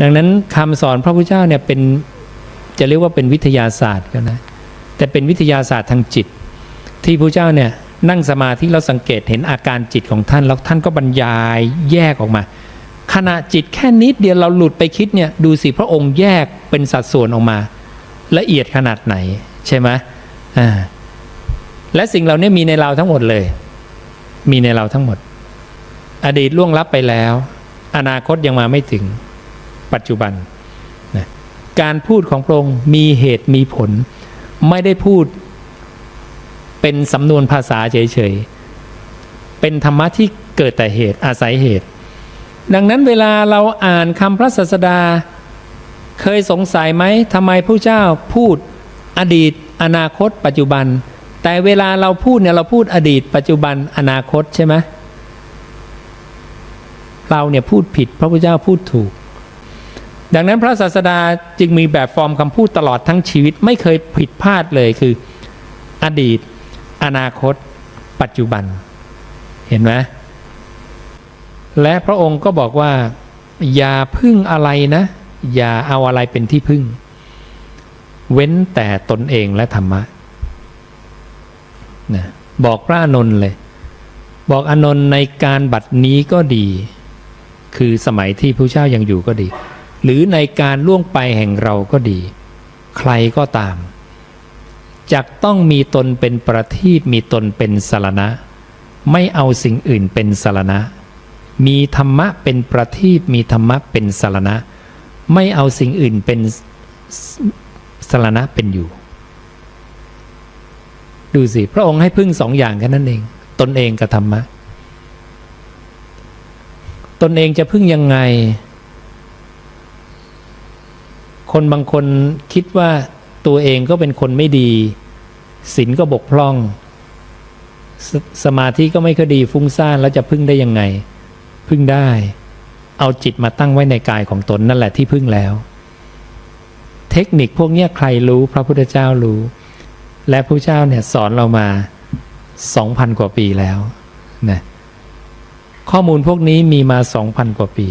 ดังนั้นคำสอนพระพุทธเจ้าเนี่ยเป็นจะเรียกว่าเป็นวิทยาศาสตร์ก็นะแต่เป็นวิทยาศาสตร์ทางจิต ที่พระเจ้าเนี่ยนั่งสมาธิเราสังเกตเห็นอาการจิตของท่านแล้วท่านก็บรรยายแยกออกมา ขณะจิตแค่นิดเดียวเราหลุดไปคิดเนี่ยดูสิพระองค์แยกเป็นสัดส่วนออกมา ละเอียดขนาดไหนใช่ไหมอ่าและสิ่งเหล่านี้มีในเราทั้งหมดเลย มีในเราทั้งหมด อดีตล่วงลับไปแล้ว อนาคตยังมาไม่ถึง ปัจจุบันนะการพูดของพระองค์มีเหตุมีผล ไม่ได้พูดเป็นสำนวนภาษาเฉยๆ เป็นธรรมะที่เกิดแต่เหตุอาศัยเหตุ ดังนั้นเวลาเราอ่านคำพระศาสดา เคยสงสัยไหมทำไมผู้เจ้าพูดอดีต อนาคต ปัจจุบัน แต่เวลาเราพูดเนี่ยเราพูดอดีต ปัจจุบันอนาคตใช่ไหมเราเนี่ยพูดผิดพระพุทธเจ้าพูดถูก ดังนั้นพระศาสดาจึงมีแบบฟอร์มคำพูดตลอดทั้งชีวิตไม่เคยผิดพลาดเลยคืออดีต อนาคต ปัจจุบัน เห็นไหมและพระองค์ก็บอกว่า อย่าพึ่งอะไรนะ อย่าเอาอะไรเป็นที่พึ่ง เว้นแต่ตนเองและธรรมะนะบอกพระอนนท์เลย บอกอนนท์ในการบัดนี้ก็ดี คือสมัยที่พระเจ้ายังอยู่ก็ดี หรือในการล่วงไปแห่งเราก็ดี ใครก็ตามจักต้องมีตนเป็นประทีปมีตนเป็นสารณะ ไม่เอาสิ่งอื่นเป็นสารณะ มีธรรมะเป็นประทีปมีธรรมะเป็นสารณะ ไม่เอาสิ่งอื่นเป็นสารณะเป็นอยู่ ดูสิ พระองค์ให้พึ่งสองอย่างแค่นั้นเอง ตนเองกับธรรมะ ตนเองจะพึ่งยังไง คนบางคนคิดว่าตัวเองก็เป็นคนไม่ดีศีลก็บกพร่องสสมาธิก็ไม่ค่อยดีฟุ้งซ่านแล้วจะพึ่งได้ยังไง พึ่งได้ เอาจิตมาตั้งไว้ในกายของตนนั่นแหละที่พึ่งแล้ว เทคนิคพวกนี้ใครรู้พระพุทธเจ้ารู้ และพระเจ้าเนี่ยสอนเรามาสองพันกว่าปีแล้วนะข้อมูลพวกนี้มีมาสองพันกว่าปี